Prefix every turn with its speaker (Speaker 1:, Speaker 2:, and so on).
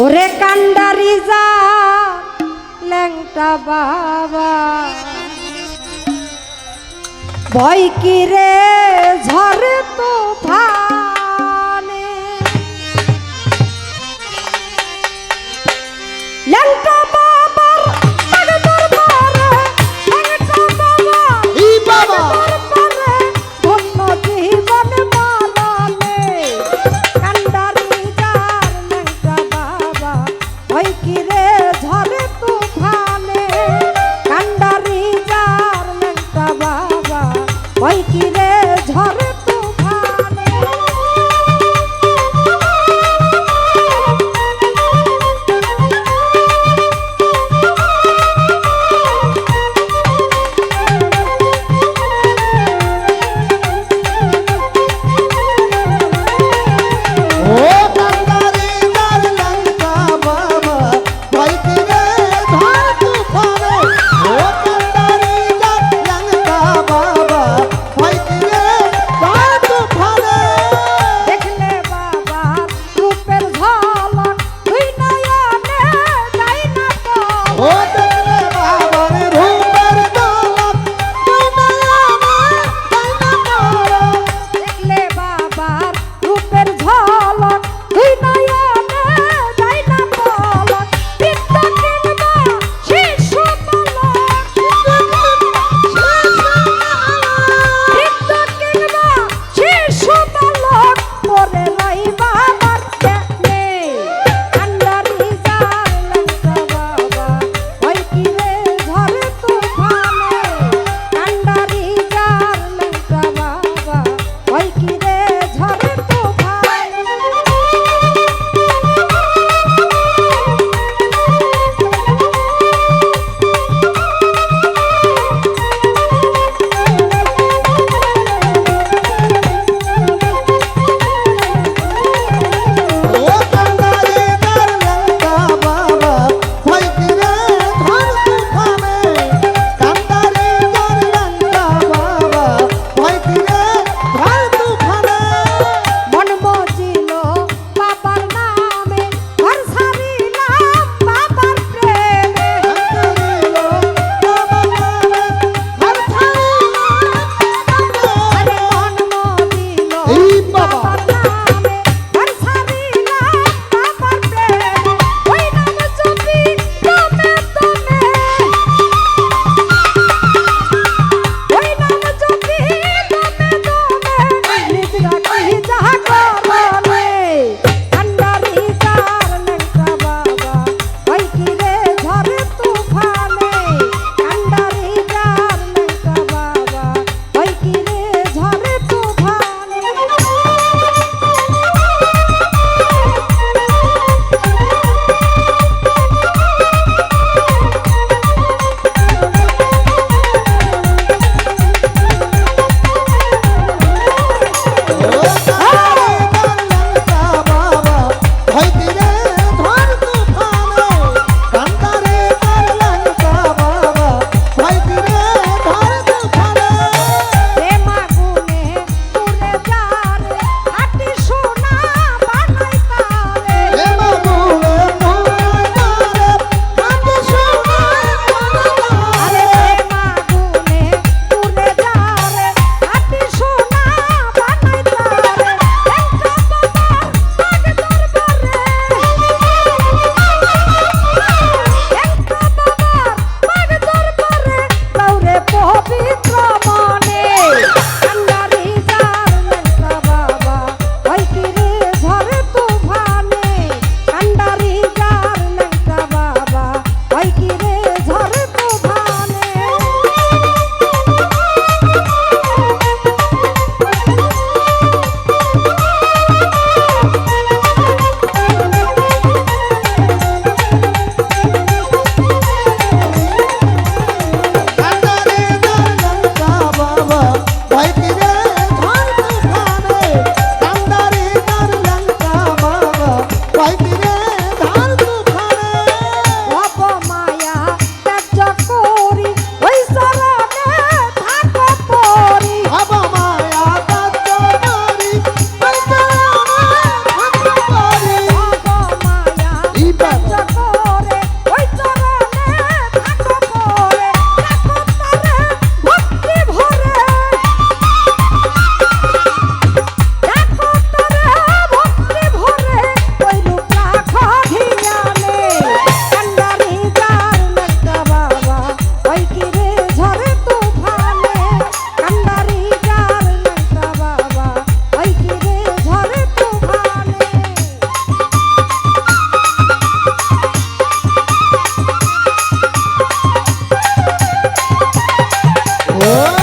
Speaker 1: ওরে কান্ডারি যা ল্যাংটা বাবা। বই কি রে ঝরে তো ভানে ল্যাংটা Oh!